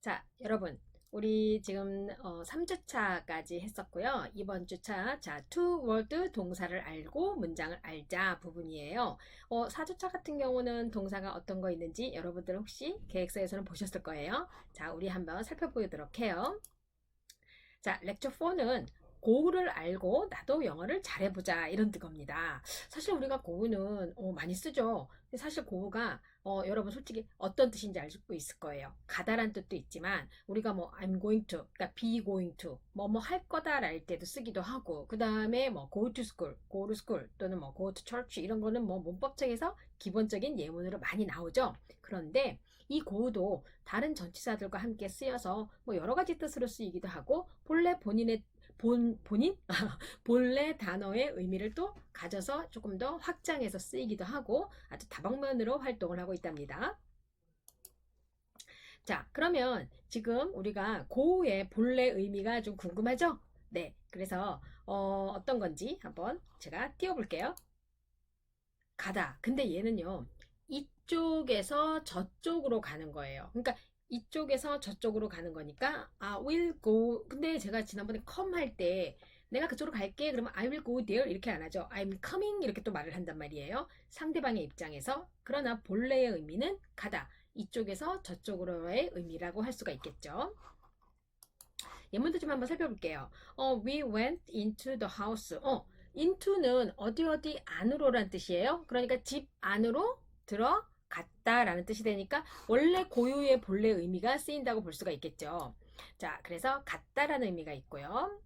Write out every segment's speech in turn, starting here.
자, 여러분. 우리 지금 어, 3주차까지 했었고요. 이번 주차 자, to word 동사를 알고 문장을 알자 부분이에요. 어, 4주차 같은 경우는 동사가 어떤 거 있는지 여러분들 혹시 계획서에서는 보셨을 거예요. 자, 우리 한번 살펴보도록 해요. 자, 렉처 4는 고우를 알고 나도 영어를 잘해보자 이런 뜻입니다. 사실 우리가 고우는 어, 많이 쓰죠. 사실 고우가 어, 여러분 솔직히 어떤 뜻인지 알수 있을 거예요. 가다란 뜻도 있지만 우리가 뭐 I'm going to, 그러니까 be going to, 뭐 뭐 할 거다랄 때도 쓰기도 하고 그 다음에 뭐 go to school, go to school 또는 뭐 go to church 이런 거는 뭐 문법책에서 기본적인 예문으로 많이 나오죠. 그런데 이 고우도 다른 전치사들과 함께 쓰여서 뭐 여러 가지 뜻으로 쓰이기도 하고 본래 본인의 본, 본인? 본래 단어의 의미를 또 가져서 조금 더 확장해서 쓰이기도 하고 아주 다방면으로 활동을 하고 있답니다. 자, 그러면 지금 우리가 고우의 본래 의미가 좀 궁금하죠? 네, 그래서 어, 어떤 건지 한번 제가 띄워볼게요. 가다. 근데 얘는요, 이쪽에서 저쪽으로 가는 거예요. 그러니까 이쪽에서 저쪽으로 가는 거니까 I will go. 근데 제가 지난번에 come 할 때 내가 그쪽으로 갈게. 그러면 I will go there 이렇게 안 하죠. I'm coming 이렇게 또 말을 한단 말이에요. 상대방의 입장에서. 그러나 본래의 의미는 가다. 이쪽에서 저쪽으로의 의미라고 할 수가 있겠죠. 예문도 좀 한번 살펴볼게요. 어, we went into the house. 어, into는 어디 어디 안으로란 뜻이에요. 그러니까 집 안으로 들어 갔다라는 뜻이 되니까 원래 고유의 본래 의미가 쓰인다고 볼 수가 있겠죠. 자, 그래서 갔다라는 의미가 있고요.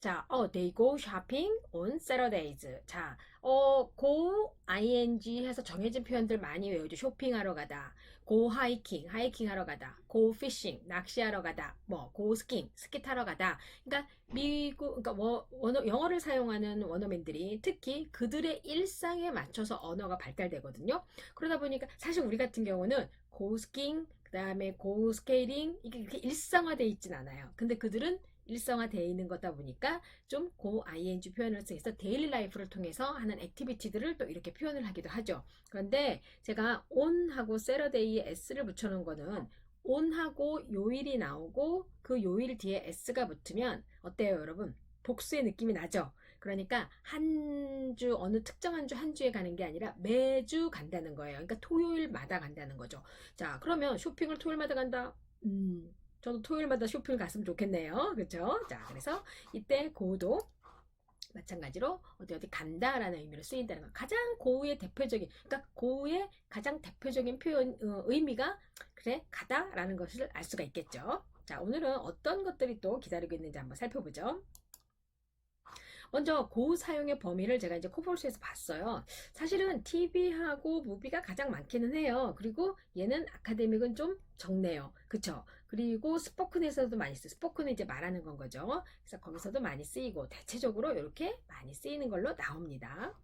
자, 어, they go shopping on Saturdays. 자, 어, go ing 해서 정해진 표현들 많이 외우죠. 쇼핑하러 가다, go hiking, 하이킹 하러 가다, go fishing, 낚시하러 가다, 뭐 go skiing, 스키 타러 가다. 그러니까 미국, 그러니까 워- 원어, 영어를 사용하는 원어민들이 특히 그들의 일상에 맞춰서 언어가 발달되거든요. 그러다 보니까 사실 우리 같은 경우는 go skiing, 그다음에 go skating 이게 이렇게 일상화되어 있진 않아요. 근데 그들은 일상화되어 있는 거다 보니까 좀 go ing 표현을 쓰해서 데일리 라이프를 통해서 하는 액티비티들을 또 이렇게 표현을 하기도 하죠. 그런데 제가 on하고 Saturday에 s를 붙여놓은 거는 on하고 요일이 나오고 그 요일 뒤에 s가 붙으면 어때요, 여러분? 복수의 느낌이 나죠? 그러니까 한 주, 어느 특정한 주, 한 주에 가는 게 아니라 매주 간다는 거예요. 그러니까 토요일마다 간다는 거죠. 자, 그러면 쇼핑을 토요일마다 간다? 음, 저도 토요일마다 쇼핑을 갔으면 좋겠네요. 그렇죠? 자, 그래서 이때 고도 마찬가지로 어디 어디 간다라는 의미로 쓰인다는 거. 가장 고우의 대표적인, 그러니까 고우의 가장 대표적인 표현 어, 의미가 그래 가다라는 것을 알 수가 있겠죠. 자, 오늘은 어떤 것들이 또 기다리고 있는지 한번 살펴보죠. 먼저 고우 사용의 범위를 제가 이제 코볼스에서 봤어요. 사실은 TV하고 무비가 가장 많기는 해요. 그리고 얘는 아카데믹은 좀 적네요. 그쵸? 그리고 스포큰에서도 많이 쓰. 스포큰은 이제 말하는 건 거죠. 그래서 거기서도 많이 쓰이고 대체적으로 이렇게 많이 쓰이는 걸로 나옵니다.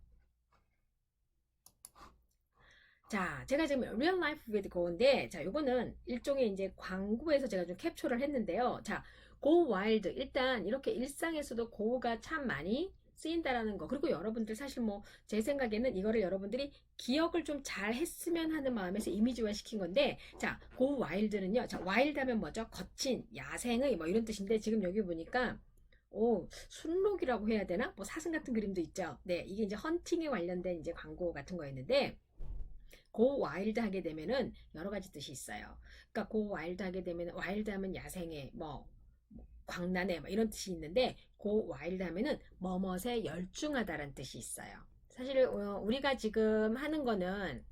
자, 제가 지금 Real Life with Go인데, 자, 요거는 일종의 이제 광고에서 제가 좀 캡처를 했는데요. 자, Go Wild. 일단 이렇게 일상에서도 고가 참 많이 쓰인다라는 거. 그리고 여러분들 사실 뭐 제 생각에는 이거를 여러분들이 기억을 좀 잘 했으면 하는 마음에서 이미지화 시킨 건데, 자, Go Wild는요. 자, wild 하면 뭐죠? 거친, 야생의 뭐 이런 뜻인데, 지금 여기 보니까 오, 순록이라고 해야 되나? 뭐 사슴 같은 그림도 있죠. 네, 이게 이제 헌팅에 관련된 이제 광고 같은 거였는데, 고 와일드 하게 되면은 여러 가지 뜻이 있어요. 그러니까 고 와일드 하게 되면 와일드 하면 야생의 뭐, 뭐 광란의 뭐 이런 뜻이 있는데 고 와일드 하면은 뭐뭇에 열중하다라는 뜻이 있어요. 사실 어, 우리가 지금 하는 거는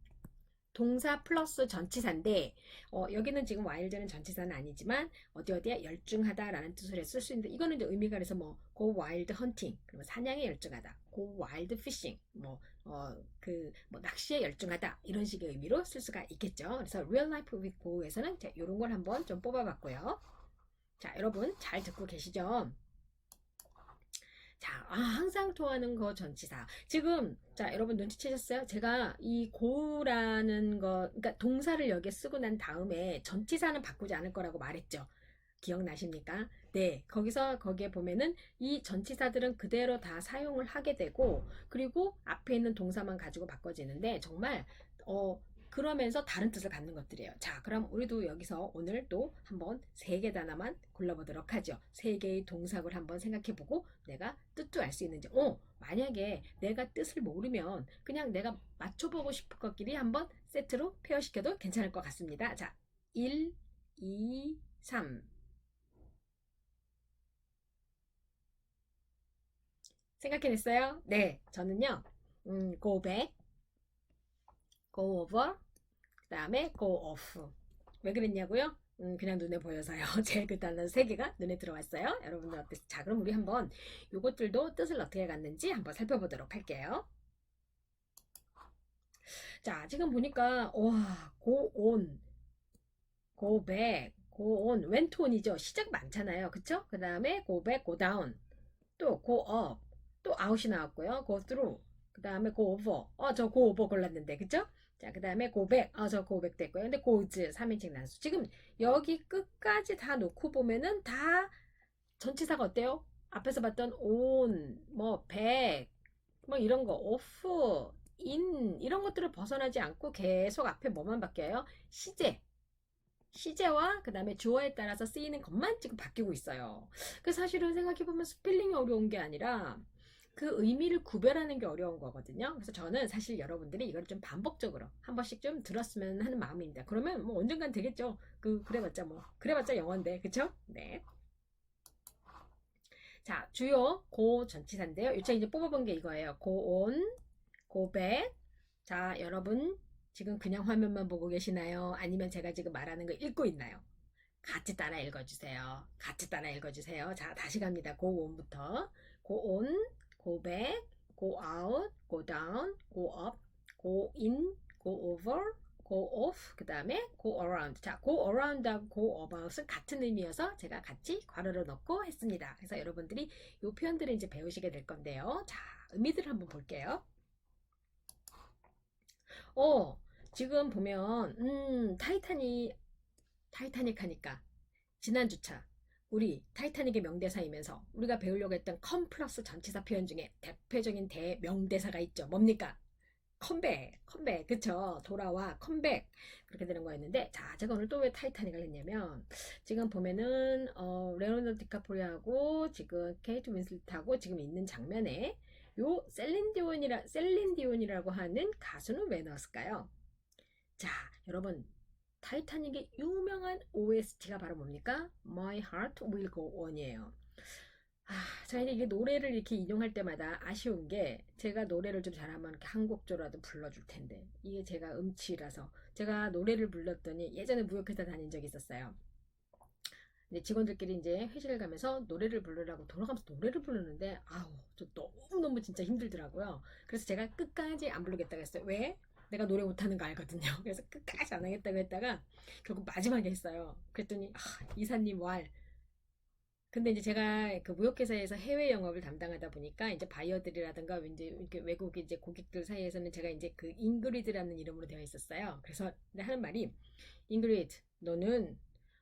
동사 플러스 전치사인데 어, 여기는 지금 와일드는 전치사는 아니지만 어디 어디에 열중하다라는 뜻을 쓸수 있는데 이거는 이제 의미가 그래서 뭐 go wild hunting 그러면 사냥에 열중하다 go wild fishing 뭐 어, 그, 뭐, 낚시에 열중하다. 이런 식의 의미로 쓸 수가 있겠죠. 그래서 real life with go에서는 이런 걸 한번 좀 뽑아봤고요. 자, 여러분 잘 듣고 계시죠? 자, 아, 항상 통하는 거 전치사. 지금, 자, 여러분 눈치채셨어요? 제가 이 고라는 거, 그러니까 동사를 여기에 쓰고 난 다음에 전치사는 바꾸지 않을 거라고 말했죠. 기억나십니까? 네, 거기서 거기에 보면은 이 전치사들은 그대로 다 사용을 하게 되고, 그리고 앞에 있는 동사만 가지고 바꿔지는데, 정말, 어, 그러면서 다른 뜻을 갖는 것들이에요. 자, 그럼 우리도 여기서 오늘 또 한번 세 개 단어만 골라보도록 하죠. 세 개의 동작을 한번 생각해보고 내가 뜻도 알 수 있는지. 어, 만약에 내가 뜻을 모르면 그냥 내가 맞춰보고 싶은 것끼리 한번 세트로 페어시켜도 괜찮을 것 같습니다. 자, 1, 2, 3. 생각해냈어요? 네, 저는요, 음, back, go over, 그 다음에 go off. 왜 그랬냐고요? 음, 그냥 눈에 보여서요. 제일 그 단어 세 개가 눈에 들어왔어요. 여러분들 어땠어요? 자, 그럼 우리 한번 요것들도 뜻을 어떻게 갖는지 한번 살펴보도록 할게요. 자, 지금 보니까, 와, go on, go back, go on, on이죠. 시작 많잖아요. 그쵸? 그 다음에 go back, go down, 또 go up, 또 out이 나왔고요. go through, 그 다음에 go over, 어, 저 go over 골랐는데, 그쵸? 자, 그 다음에 back, 어, 저 back 됐고요. 근데 goes, 3인칭 단수. 지금 여기 끝까지 다 놓고 보면은 다 전치사가 어때요? 앞에서 봤던 on, 뭐 back, 뭐 이런 거, off, in 이런 것들을 벗어나지 않고 계속 앞에 뭐만 바뀌어요? 시제. 시제와 그 다음에 주어에 따라서 쓰이는 것만 지금 바뀌고 있어요. 그 사실은 생각해보면 스펠링이 어려운 게 아니라 그 의미를 구별하는 게 어려운 거거든요. 그래서 저는 사실 여러분들이 이걸 좀 반복적으로 한 번씩 좀 들었으면 하는 마음입니다. 그러면 뭐 언젠간 되겠죠. 그 그래봤자 뭐 그래봤자 영어인데 그쵸? 네. 자 주요 고 전치사인데요. 일단 이제 뽑아본 게 이거예요. go back. 자 여러분 지금 그냥 화면만 보고 계시나요? 아니면 제가 지금 말하는 거 읽고 있나요? 같이 따라 읽어주세요. 같이 따라 읽어주세요. 자 다시 갑니다. go on, go back, go out, go down, go up, go in, go over, go off, 그 다음에 go around. 자, go around하고 go about은 같은 의미여서 제가 같이 괄호를 넣고 했습니다. 그래서 여러분들이 이 표현들을 이제 배우시게 될 건데요. 자, 의미들을 한번 볼게요. 어, 지금 보면, 음, 타이타닉, 타이타닉 하니까, 지난주차, 우리 타이타닉의 명대사이면서 우리가 배우려고 했던 컴 플러스 전치사 표현 중에 대표적인 대명대사가 있죠. 뭡니까? 컴백, 컴백, 그쵸? 돌아와, 컴백. 그렇게 되는 거였는데, 자, 제가 오늘 또 왜 타이타닉을 했냐면, 지금 보면은, 어, 레오나르도 디카프리오하고, 지금 케이트 윈슬트하고 지금 있는 장면에, 요 셀린 디온이라, 셀린 디온이라고 하는 가수는 왜 넣었을까요? 자, 여러분, 타이타닉의 유명한 OST가 바로 뭡니까? My Heart Will Go On이에요. 아, 저희는 이게 노래를 이렇게 인용할 때마다 아쉬운 게 제가 노래를 좀 잘하면 한 곡조라도 불러줄 텐데 이게 제가 음치라서 제가 노래를 불렀더니 예전에 무역회사 다닌 적이 있었어요. 근데 직원들끼리 이제 회식을 가면서 노래를 부르라고 돌아가면서 노래를 부르는데 아우 저 너무너무 진짜 힘들더라고요. 그래서 제가 끝까지 안 부르겠다고 했어요. 왜? 내가 노래 못하는 거 알거든요. 그래서 끝까지 안 하겠다고 했다가 결국 마지막에 했어요. 그랬더니 아, 이사님 왈. 근데 이제 제가 그 무역회사에서 해외 영업을 담당하다 보니까 이제 바이어들이라든가 이제 외국 이제 고객들 사이에서는 제가 이제 그 잉그리드라는 이름으로 되어 있었어요. 그래서 하는 말이 잉그리드 너는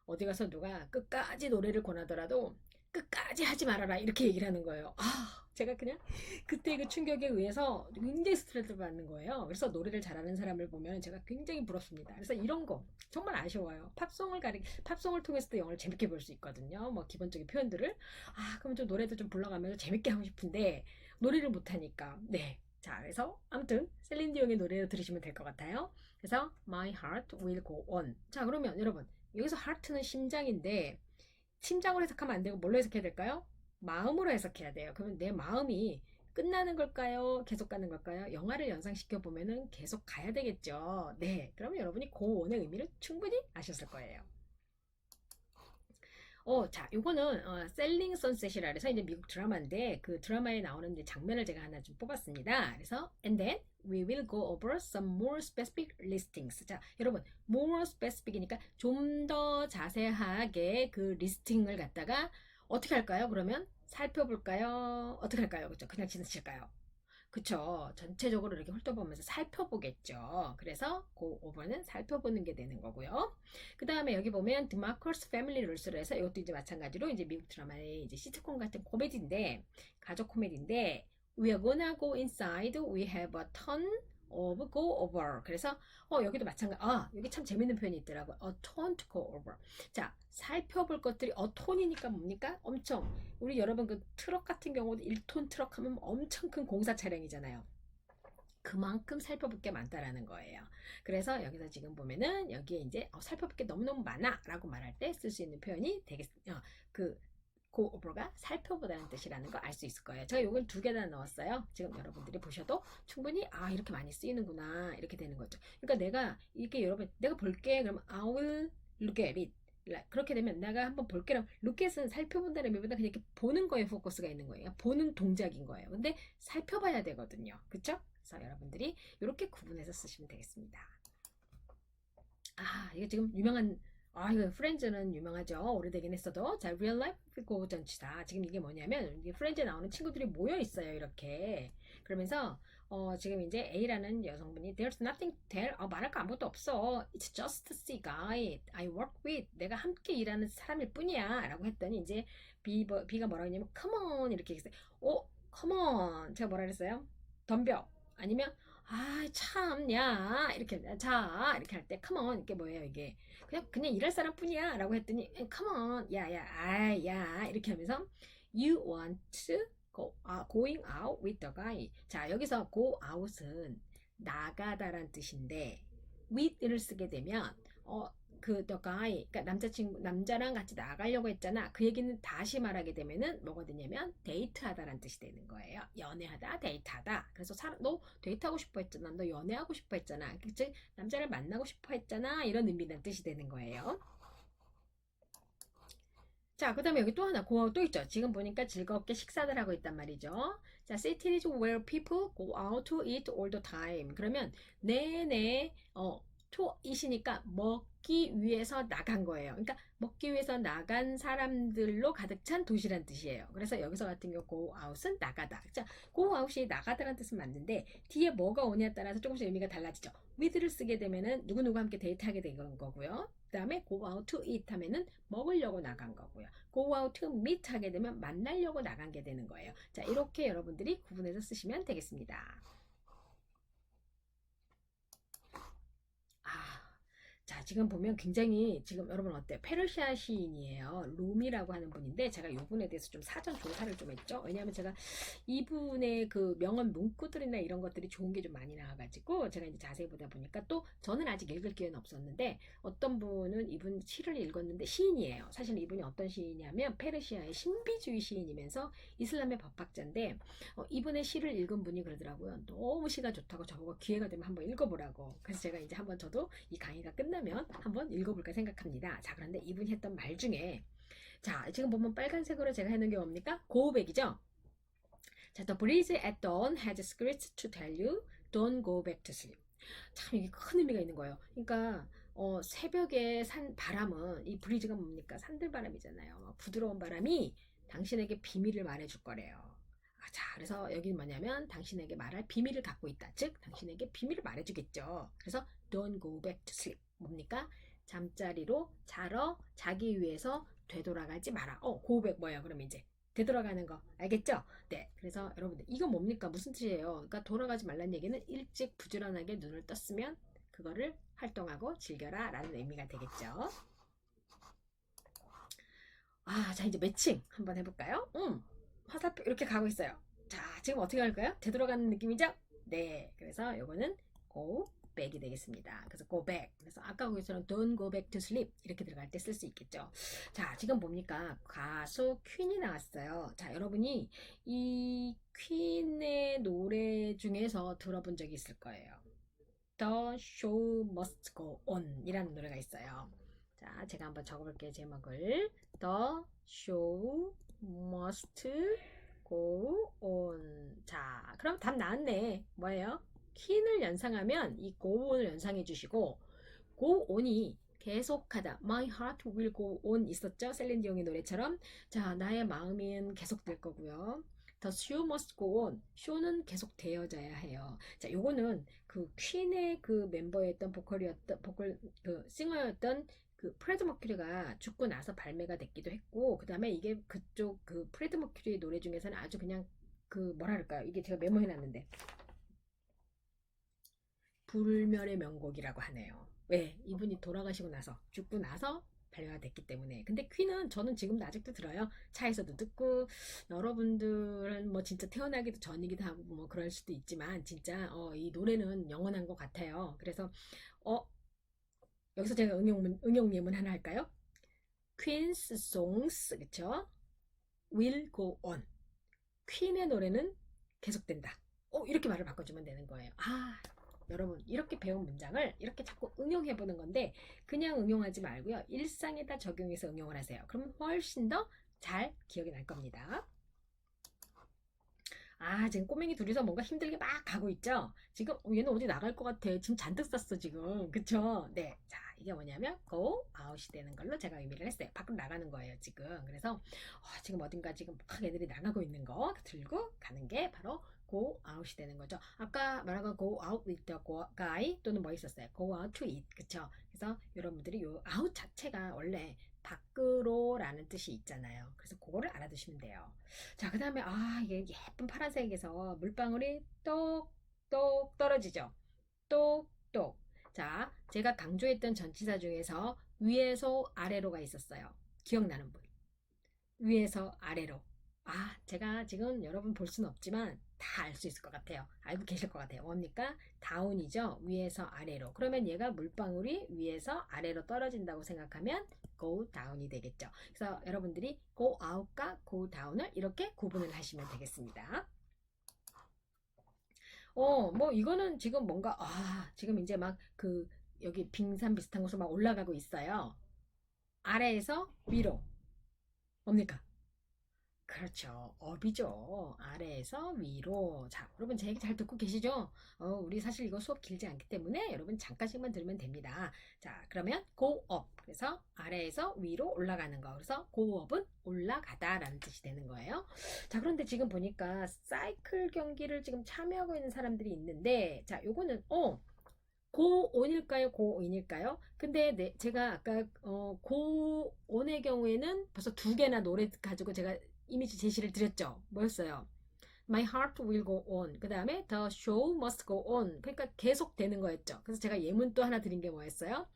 어디 가서 누가 끝까지 노래를 권하더라도 끝까지 하지 말아라 이렇게 얘기를 하는 거예요. 아 제가 그냥 그때 그 충격에 의해서 굉장히 스트레스를 받는 거예요. 그래서 노래를 잘하는 사람을 보면 제가 굉장히 부럽습니다. 그래서 이런 거 정말 아쉬워요. 팝송을 가리 팝송을 통해서도 영어를 재밌게 볼 수 있거든요. 뭐 기본적인 표현들을 아 그럼 좀 노래도 좀 불러가면서 재밌게 하고 싶은데 노래를 못 하니까 네. 자, 그래서 아무튼 셀린 디옹의 노래를 들으시면 될 것 같아요. 그래서 My Heart Will Go On. 자, 그러면 여러분 여기서 heart는 심장인데 심장으로 해석하면 안 되고 뭘로 해석해야 될까요? 마음으로 해석해야 돼요. 그러면 내 마음이 끝나는 걸까요? 계속 가는 걸까요? 영화를 연상시켜 보면은 계속 가야 되겠죠. 네. 그러면 여러분이 고온의 의미를 충분히 아셨을 거예요. 어, 자, 요거는 어, 셀링 선셋이라 해서 이제 미국 드라마인데 그 드라마에 나오는 이제 장면을 제가 하나 좀 뽑았습니다. 그래서 and then we will go over some more specific listings. 자, 여러분, more specific이니까 좀 더 자세하게 그 리스팅을 갖다가 어떻게 할까요? 그러면 살펴볼까요? 어떻게 할까요? 그죠? 그냥 지나칠까요? 그쵸. 전체적으로 이렇게 훑어보면서 살펴보겠죠. 그래서 그 5번은 살펴보는 게 되는 거고요. 그 다음에 여기 보면 Marcus Family Rules로 해서 이것도 이제 마찬가지로 이제 미국 드라마의 이제 시트콤 같은 코미디인데, 가족 코미디인데, We are gonna go inside. We have a ton of go over. 그래서 어 여기도 마찬가지. 아 여기 참 재밌는 표현이 있더라고. 요 a tone to go over. 자 살펴볼 것들이 어 톤이니까 뭡니까? 엄청 우리 여러분 그 트럭 같은 경우도 1톤 트럭 하면 엄청 큰 공사 차량이잖아요. 그만큼 살펴볼 게 많다라는 거예요. 그래서 여기서 지금 보면은 여기에 이제 어, 살펴볼 게 너무너무 많아라고 말할 때 쓸 수 있는 표현이 되겠 어, 그 go over가 살펴보다는 뜻이라는 거 알 수 있을 거예요. 제가 요걸 두개다 넣었어요. 지금 여러분들이 보셔도 충분히 아 이렇게 많이 쓰이는구나 이렇게 되는 거죠. 그러니까 내가 이게 여러분 내가 볼게 그러면 I will look at it. 그렇게 되면 내가 한번 볼게 그럼 look at은 살펴본다는 의미보다 그냥 이렇게 보는 거에 포커스가 있는 거예요. 보는 동작인 거예요. 근데 살펴봐야 되거든요. 그쵸? 그래서 여러분들이 이렇게 구분해서 쓰시면 되겠습니다. 아, 이거 지금 유명한 아, 이거 프렌즈는 유명하죠. 오래되긴 했어도. 자, real life 고전치다. 지금 이게 뭐냐면, 프렌즈에 나오는 친구들이 모여 있어요, 이렇게. 그러면서, 어, 지금 이제 A라는 여성분이, there's nothing tell. 어, 말할 거 아무것도 없어. It's just see guy I work with. 내가 함께 일하는 사람일 뿐이야. 라고 했더니, 이제 B, B가 뭐라고 했냐면, come on. 이렇게 했어요. 어, come on. 제가 뭐라 그랬어요? 덤벼. 아니면, 아, 참, 야, 이렇게, 자, 이렇게 할 때, on, 이게 뭐예요, 이게. 그냥, 그냥 일할 사람 뿐이야, 라고 했더니, come on, 야, 야, 아, 야, 이렇게 하면서, you want to go, 아, going out with the guy. 자, 여기서 go out은 나가다란 뜻인데, with를 쓰게 되면, 어, 그 the guy, 그러니까 남자친구, 남자랑 같이 나가려고 했잖아. 그 얘기는 다시 말하게 되면은 뭐가 되냐면 데이트하다라는 뜻이 되는 거예요. 연애하다, 데이트하다. 그래서 사람, 너 데이트하고 싶어 했잖아. 너 연애하고 싶어 했잖아. 즉 남자를 만나고 싶어 했잖아. 이런 의미란 뜻이 되는 거예요. 자, 그 다음에 여기 또 하나, 고 또 있죠. 지금 보니까 즐겁게 식사를 하고 있단 말이죠. 자, cities where people go out to eat all the time. 그러면 내내, 어, eat이니까 먹기 위해서 나간 거예요. 그러니까 먹기 위해서 나간 사람들로 가득 찬 도시란 뜻이에요. 그래서 여기서 같은 경우 go out은 나가다. 자, go out이 나가다라는 뜻은 맞는데 뒤에 뭐가 오냐에 따라서 조금씩 의미가 달라지죠. with를 쓰게 되면은 누구누구 함께 데이트하게 되는 거고요. 그 다음에 go out to eat 하면은 먹으려고 나간 거고요. go out to meet 하게 되면 만나려고 나간 게 되는 거예요. 자, 이렇게 여러분들이 구분해서 쓰시면 되겠습니다. 자, 지금 보면 굉장히 지금 여러분 어때요? 페르시아 시인이에요. 룸이라고 하는 분인데 제가 이분에 대해서 좀 사전 조사를 좀 했죠. 왜냐하면 제가 이분의 그 명언 문구들이나 이런 것들이 좋은 게 좀 많이 나와가지고 제가 이제 자세히 보다 보니까 또 저는 아직 읽을 기회는 없었는데 어떤 분은 이분 시를 읽었는데 시인이에요. 사실 이분이 어떤 시인이냐면 페르시아의 신비주의 시인이면서 이슬람의 법학자인데 어, 이분의 시를 읽은 분이 그러더라고요. 너무 시가 좋다고 저보고 기회가 되면 한번 읽어보라고. 그래서 제가 이제 한번 저도 이 강의가 끝나 끝나면 한번 읽어볼까 생각합니다. 자, 그런데 이분이 했던 말 중에 자, 지금 보면 빨간색으로 제가 해놓은 게 뭡니까? 고백이죠? 자, the breeze at dawn has scripts to tell you don't go back to sleep. 참 이게 큰 의미가 있는 거예요. 그러니까 어, 새벽에 산 바람은 이 브리즈가 뭡니까? 산들바람이잖아요. 부드러운 바람이 당신에게 비밀을 말해줄 거래요. 아, 자, 그래서 여기는 뭐냐면 당신에게 말할 비밀을 갖고 있다. 즉, 당신에게 비밀을 말해주겠죠. 그래서 don't go back to sleep. 뭡니까? 잠자리로 자러 자기 위해서 되돌아가지 마라. 어, 고백 뭐야? 그럼 이제 되돌아가는 거 알겠죠? 네. 그래서 여러분들 이거 뭡니까? 무슨 뜻이에요? 그러니까 돌아가지 말란 얘기는 일찍 부지런하게 눈을 떴으면 그거를 활동하고 즐겨라 라는 의미가 되겠죠. 아, 자 이제 매칭 한번 해볼까요? 음, 화살표 이렇게 가고 있어요. 자, 지금 어떻게 할까요? 되돌아가는 느낌이죠? 네. 그래서 요거는 go back이 되겠습니다. 그래서 go back. 그래서 아까 거기서는 don't go back to sleep 이렇게 들어갈 때 쓸 수 있겠죠. 자, 지금 뭡니까? 가수 퀸이 나왔어요. 자, 여러분이 이 퀸의 노래 중에서 들어본 적이 있을 거예요. The show must go on 이라는 노래가 있어요. 자, 제가 한번 적어볼게요. 제목을. The show must go on. 자, 그럼 답 나왔네. 뭐예요? 퀸을 연상하면 이 on을 연상해 주시고 on이 계속하다. My heart will go on 있었죠? 셀린디옹의 노래처럼. 자, 나의 마음은 계속될 거고요. The show must go on. show는 계속 되어져야 해요. 자, 요거는 그 퀸의 그 멤버였던 보컬이었던 보컬 그 싱어였던 그 프레드 머큐리가 죽고 나서 발매가 됐기도 했고 그 다음에 이게 그쪽 그 프레드 머큐리 노래 중에서는 아주 그냥 그 뭐라 그럴까요? 이게 제가 메모해 놨는데 불멸의 명곡이라고 하네요. 왜? 이분이 돌아가시고 나서 죽고 나서 발매가 됐기 때문에. 근데 퀸은 저는 지금도 아직도 들어요. 차에서도 듣고 여러분들은 뭐 진짜 태어나기도 전이기도 하고 뭐 그럴 수도 있지만 진짜 어, 이 노래는 영원한 것 같아요. 그래서 어 여기서 제가 응용 응용 예문 하나 할까요? Queen's songs 그쵸? Will go on. 퀸의 노래는 계속된다. 어, 이렇게 말을 바꿔주면 되는 거예요. 아, 여러분, 이렇게 배운 문장을 이렇게 자꾸 응용해 보는 건데, 그냥 응용하지 말고요. 일상에다 적용해서 응용을 하세요. 그러면 훨씬 더 잘 기억이 날 겁니다. 아, 지금 꼬맹이 둘이서 뭔가 힘들게 막 가고 있죠? 지금, 어, 얘는 어디 나갈 것 같아. 지금 잔뜩 쌌어, 지금. 그쵸? 네. 자, 이게 뭐냐면, go out이 되는 걸로 제가 의미를 했어요. 밖으로 나가는 거예요, 지금. 그래서, 어, 지금 어딘가 지금 막 애들이 나가고 있는 거 들고 가는 게 바로 go out이 되는 거죠. 아까 말한 거 go out with the guy 또는 뭐 있었어요? go out to eat. 그쵸? 그래서 여러분들이 요 out 자체가 원래 밖으로 라는 뜻이 있잖아요. 그래서 그거를 알아두시면 돼요. 자, 그 다음에, 아, 이게 예쁜 파란색에서 물방울이 똑똑 떨어지죠. 똑똑. 자, 제가 강조했던 전치사 중에서 위에서 아래로가 있었어요. 기억나는 분. 위에서 아래로. 아, 제가 지금 여러분 볼 수는 없지만 다 알 수 있을 것 같아요. 알고 계실 것 같아요. 뭡니까? 다운이죠. 위에서 아래로. 그러면 얘가 물방울이 위에서 아래로 떨어진다고 생각하면 go down이 되겠죠. 그래서 여러분들이 go out과 go down을 이렇게 구분을 하시면 되겠습니다. 어, 뭐 이거는 지금 뭔가 아, 지금 이제 막 그 여기 빙산 비슷한 곳으로 막 올라가고 있어요. 아래에서 위로. 뭡니까? 그렇죠. 업이죠. 아래에서 위로. 자, 여러분 제 얘기 잘 듣고 계시죠? 어, 우리 사실 이거 수업 길지 않기 때문에 여러분 잠깐씩만 들으면 됩니다. 자, 그러면 go up. 그래서 아래에서 위로 올라가는 거. 그래서 go up은 올라가다라는 뜻이 되는 거예요. 자, 그런데 지금 보니까 사이클 경기를 지금 참여하고 있는 사람들이 있는데, 자, 요거는 어. 고 온일까요? 고인일까요? 근데 네, 제가 아까 어, 고온의 경우에는 벌써 두 개나 노래 가지고 제가 이미지 제시를 드렸죠. 뭐였어요? My heart will go on. 그 다음에 The show must go on. 그러니까 계속 되는 거였죠. 그래서 제가 예문 또 하나 드린 게 뭐였어요?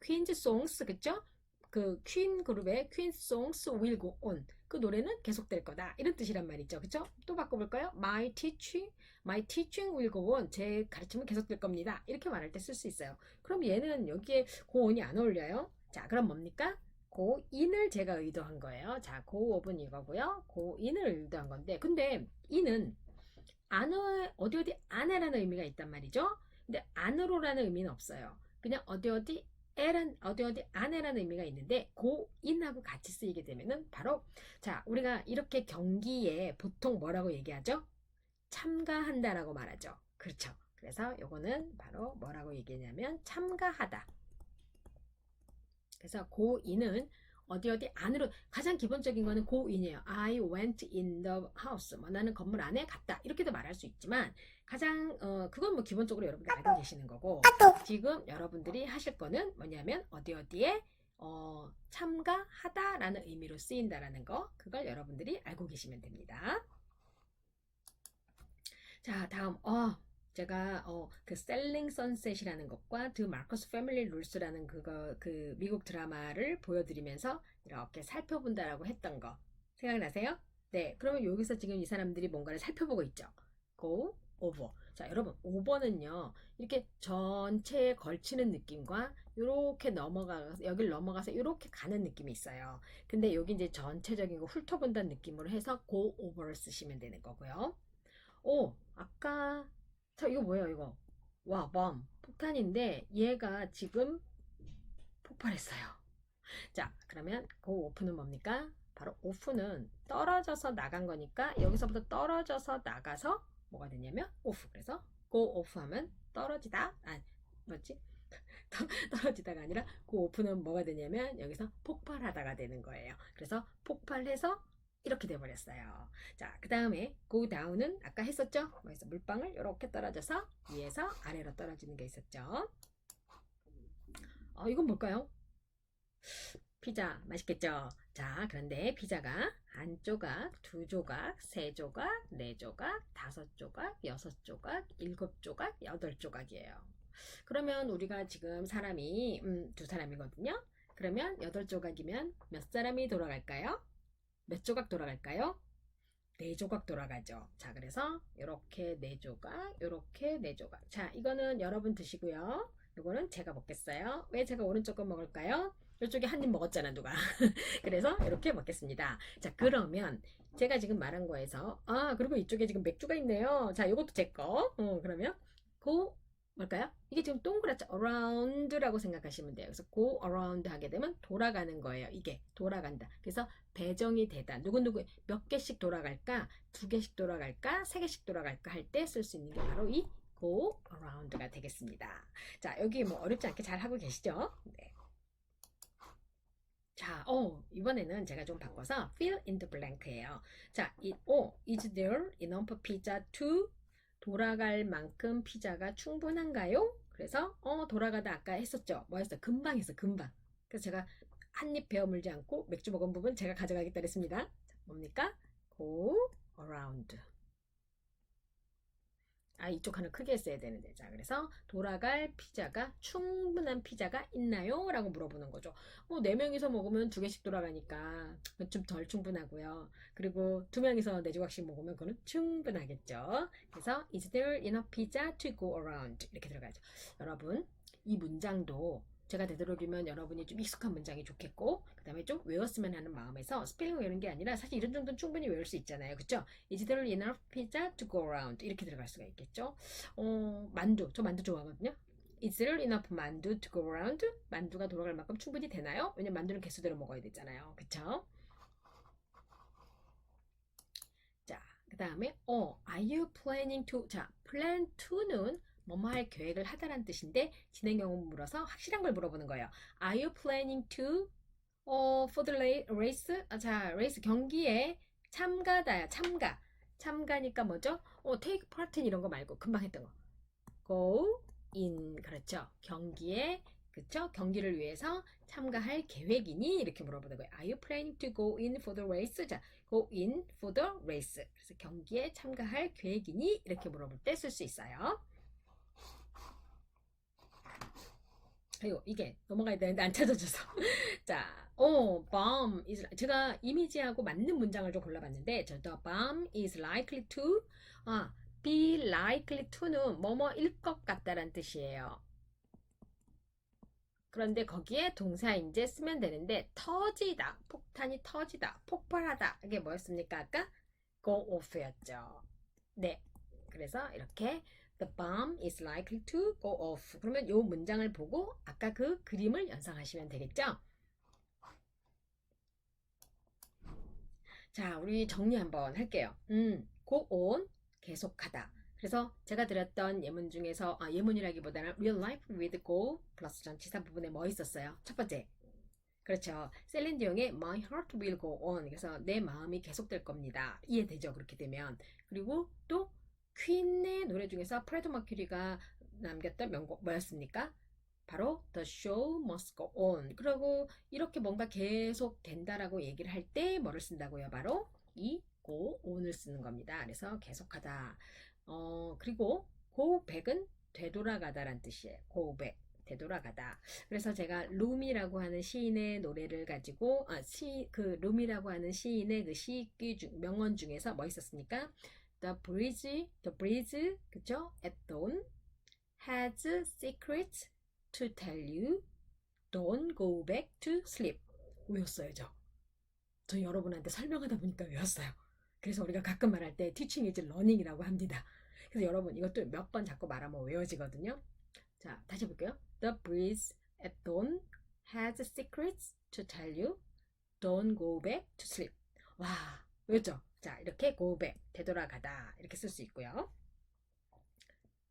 Queen's songs, 그쵸? 그 퀸 그룹의 Queen's will go on. 그 노래는 계속될 거다. 이런 뜻이란 말이죠. 그쵸? 또 바꿔볼까요? My teaching, my teaching will go on. 제 가르침은 계속될 겁니다. 이렇게 말할 때 쓸 수 있어요. 그럼 얘는 여기에 on이 안 어울려요. 자, 그럼 뭡니까? 고인을 제가 의도한 거예요. 자, 고업은 이거고요. 고인을 의도한 건데, 근데 인은 안에 어디 어디 안에라는 의미가 있단 말이죠. 근데 안으로라는 의미는 없어요. 그냥 어디 어디 에란 어디 어디 안에라는 의미가 있는데 고인하고 같이 쓰이게 되면은 바로 자 우리가 이렇게 경기에 보통 뭐라고 얘기하죠? 참가한다라고 말하죠. 그렇죠. 그래서 요거는 바로 뭐라고 얘기하냐면 참가하다. 그래서 고인은 어디 어디 안으로 가장 기본적인 거는 고인이에요. I went in the house. 뭐 나는 건물 안에 갔다. 이렇게도 말할 수 있지만 가장 어 그건 뭐 기본적으로 여러분들 알고 계시는 거고 지금 여러분들이 하실 거는 뭐냐면 어디 어디에 어 참가하다라는 의미로 쓰인다라는 거 그걸 여러분들이 알고 계시면 됩니다. 자, 다음 어 제가 어, 그 셀링 선셋이라는 것과 드 마커스 패밀리 룰스라는 그거 그 미국 드라마를 보여드리면서 이렇게 살펴본다라고 했던 거 생각나세요? 네, 그러면 여기서 지금 이 사람들이 뭔가를 살펴보고 있죠. go over. 자, 여러분, over는요 이렇게 전체에 걸치는 느낌과 이렇게 넘어가서 여기를 넘어가서 이렇게 가는 느낌이 있어요. 근데 여기 이제 전체적인 거 훑어본다는 느낌으로 해서 go over를 쓰시면 되는 거고요. 오, 아까 자, 이거 뭐예요, 이거? 와, 범. 폭탄인데 얘가 지금 폭발했어요. 자, 그러면 그 오프는 뭡니까? 바로 오프는 떨어져서 나간 거니까 여기서부터 떨어져서 나가서 뭐가 되냐면 오프. 그래서 go off 하면 떨어지다. 아, 뭐지? 떨어지다가 아니라 그 오프는 뭐가 되냐면 여기서 폭발하다가 되는 거예요. 그래서 폭발해서 이렇게 돼버렸어요. 자, 그 다음에 go down은 아까 했었죠? 뭐해서 물방울 이렇게 떨어져서 위에서 아래로 떨어지는 게 있었죠. 어, 이건 뭘까요? 피자 맛있겠죠? 자, 그런데 피자가 한 조각, 두 조각, 세 조각, 네 조각, 다섯 조각, 여섯 조각, 일곱 조각, 여덟 조각이에요. 그러면 우리가 지금 사람이 음, 두 사람이거든요. 그러면 여덟 조각이면 몇 사람이 돌아갈까요? 몇 조각 돌아갈까요? 네 조각 돌아가죠. 자, 그래서 이렇게 네 조각, 이렇게 네 조각. 자, 이거는 여러분 드시고요. 이거는 제가 먹겠어요. 왜 제가 오른쪽 거 먹을까요? 이쪽에 한 입 먹었잖아, 누가. 그래서 이렇게 먹겠습니다. 자, 그러면 제가 지금 말한 거에서 아, 그리고 이쪽에 지금 맥주가 있네요. 자, 이것도 제 거. 어, 그러면 go 뭘까요? 이게 지금 동그랗죠? around라고 생각하시면 돼요. 그래서 go around 하게 되면 돌아가는 거예요. 이게 돌아간다. 그래서 배정이 되다. 누구누구 몇 개씩 돌아갈까? 두 개씩 돌아갈까? 세 개씩 돌아갈까? 할 때 쓸 수 있는 게 바로 이 go around가 되겠습니다. 자, 여기 뭐 어렵지 않게 잘 하고 계시죠? 네. 자, 어, 이번에는 제가 좀 바꿔서 fill in the blank예요. 자, 이, 어, is there enough pizza to 돌아갈 만큼 피자가 충분한가요? 그래서 어, 돌아가다 아까 했었죠. 뭐 했어? 금방 했어, 금방. 그래서 제가 한 입 베어 물지 않고 맥주 먹은 부분 제가 가져가겠다 그랬습니다. 자, 뭡니까? go around. 아, 이쪽 하나 크게 했어야 되는데. 자, 그래서 돌아갈 피자가 충분한 피자가 있나요? 라고 물어보는 거죠. 뭐, 네 명이서 먹으면 두 개씩 돌아가니까 좀 덜 충분하고요. 그리고 두 명이서 네 조각씩 먹으면 그거는 충분하겠죠. 그래서 is there enough pizza to go around? 이렇게 들어가죠. 여러분, 이 문장도 제가 되도록이면 여러분이 좀 익숙한 문장이 좋겠고 그 다음에 좀 외웠으면 하는 마음에서 스펠링 외우는 게 아니라 사실 이런 정도는 충분히 외울 수 있잖아요. 그쵸? Is there enough pizza to go around? 이렇게 들어갈 수가 있겠죠. 어, 만두. 저 만두 좋아하거든요. Is there enough 만두 to go around? 만두가 돌아갈 만큼 충분히 되나요? 왜냐면 만두는 개수대로 먹어야 되잖아요. 그쵸? 자, 그 다음에 어, are you planning to? 자, plan to는 뭐뭐 할 계획을 하다란 뜻인데 진행형은 물어서 확실한 걸 물어보는 거예요. Are you planning to 어, for the race? 아, 자, 레이스 경기에 참가다야, 참가. 참가니까 뭐죠? 어, take part in 이런 거 말고 금방 했던 거. go in 그렇죠. 경기에 그쵸? 경기를 위해서 참가할 계획이니? 이렇게 물어보는 거예요. Are you planning to go in for the race? 자, go in for the race. 그래서 경기에 참가할 계획이니? 이렇게 물어볼 때 쓸 수 있어요. 아이고, 이게 넘어가야 되는데 안 찾아져서. 자, 어, bomb is, 제가 이미지하고 맞는 문장을 좀 골라봤는데, 저, the bomb is likely to, 아, be likely to는 뭐뭐일 것 같다란 뜻이에요. 그런데 거기에 동사인제 쓰면 되는데, 터지다, 폭탄이 터지다, 폭발하다. 이게 뭐였습니까? 아까? go off였죠. 네. 그래서 이렇게 The bomb is likely to go off. 그러면 이 문장을 보고 아까 그 그림을 연상하시면 되겠죠? 자, 우리 정리 한번 할게요. 음, go on, 계속하다. 그래서 제가 드렸던 예문 중에서, 아, 예문이라기보다는 real life with go 플러스 전치사 부분에 뭐 있었어요? 첫 번째. 그렇죠. 셀린디옹의 My heart will go on. 그래서 내 마음이 계속될 겁니다. 이해되죠? 그렇게 되면. 그리고 또 퀸의 노래 중에서 프레드 머큐리가 남겼던 명곡 뭐였습니까? 바로 The Show Must Go On. 그리고 이렇게 뭔가 계속 된다라고 얘기를 할 때 뭐를 쓴다고요? 바로 이 go on을 쓰는 겁니다. 그래서 계속하다. 어, 그리고 go back은 되돌아가다란 뜻이에요. go back. 되돌아가다. 그래서 제가 룸이라고 하는 시인의 노래를 가지고 아, 시, 그 룸이라고 하는 시인의 그 시기 중 명언 중에서 뭐 있었습니까? The bridge, the bridge, 그죠? At dawn has secrets to tell you. Don't go back to sleep. 외웠어요, 저. 저 여러분한테 설명하다 보니까 외웠어요. 그래서 우리가 가끔 말할 때 teaching is learning이라고 합니다. 그래서 여러분 이것도 몇 번 자꾸 말하면 외워지거든요. 자, 다시 해볼게요. The bridge at dawn has secrets to tell you. Don't go back to sleep. 와, 외웠죠? 자, 이렇게 go back, 되돌아가다 이렇게 쓸 수 있고요.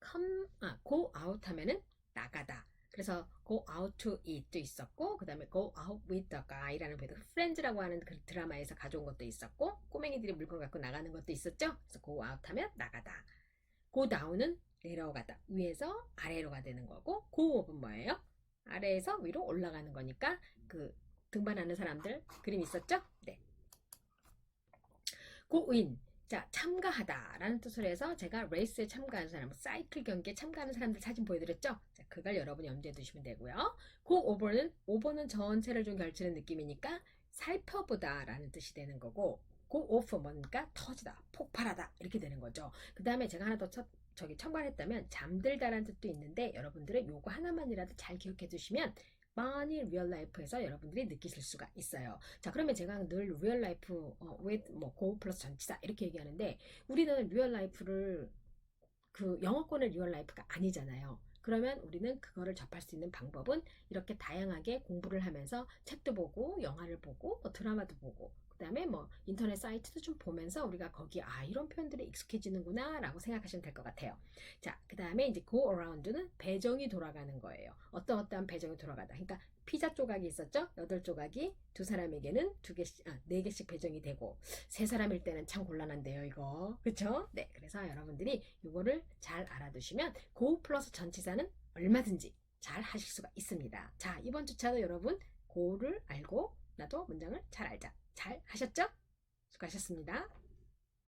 come, 아, go out 하면은 나가다. 그래서 go out to eat도 있었고, 그 다음에 go out with the guy라는 배도 프렌즈라고 하는 그 드라마에서 가져온 것도 있었고, 꼬맹이들이 물건 갖고 나가는 것도 있었죠. 그래서 go out 하면 나가다. go down은 내려가다. 위에서 아래로가 되는 거고, go up은 뭐예요? 아래에서 위로 올라가는 거니까 그 등반하는 사람들 그림 있었죠? 네. In 자, 참가하다라는 뜻으로 해서 제가 레이스에 참가하는 사람, 사이클 경기에 참가하는 사람들 사진 보여드렸죠? 자, 그걸 여러분이 염두에 두시면 되고요. 고 오버는, 오버는 전체를 좀 결치는 느낌이니까 살펴보다라는 뜻이 되는 거고, 고 오프 뭔가 터지다, 폭발하다 이렇게 되는 거죠. 그 다음에 제가 하나 더 첫, 저기 첨가했다면 잠들다라는 뜻도 있는데 여러분들은 요거 하나만이라도 잘 기억해 두시면 많이 리얼 라이프에서 여러분들이 느끼실 수가 있어요. 자, 그러면 제가 늘 리얼 라이프 어, with 뭐고 플러스 전치사 이렇게 얘기하는데 우리는 리얼 라이프를 그 영어권의 리얼 라이프가 아니잖아요. 그러면 우리는 그거를 접할 수 있는 방법은 이렇게 다양하게 공부를 하면서 책도 보고 영화를 보고 뭐 드라마도 보고 그다음에 뭐 인터넷 사이트도 좀 보면서 우리가 거기 아 이런 표현들이 익숙해지는구나라고 생각하시면 될 것 같아요. 자, 그다음에 이제 go around는 배정이 돌아가는 거예요. 어떤 어떠한 배정이 돌아가다. 그러니까 피자 조각이 있었죠? 여덟 조각이 두 사람에게는 두 개씩 아, 네 개씩 배정이 되고 세 사람일 때는 참 곤란한데요, 이거. 그렇죠? 네. 그래서 여러분들이 이거를 잘 알아두시면 go 플러스 전치사는 얼마든지 잘 하실 수가 있습니다. 자, 이번 주차도 여러분 go를 알고 나도 문장을 잘 알자. 잘 하셨죠? 수고하셨습니다.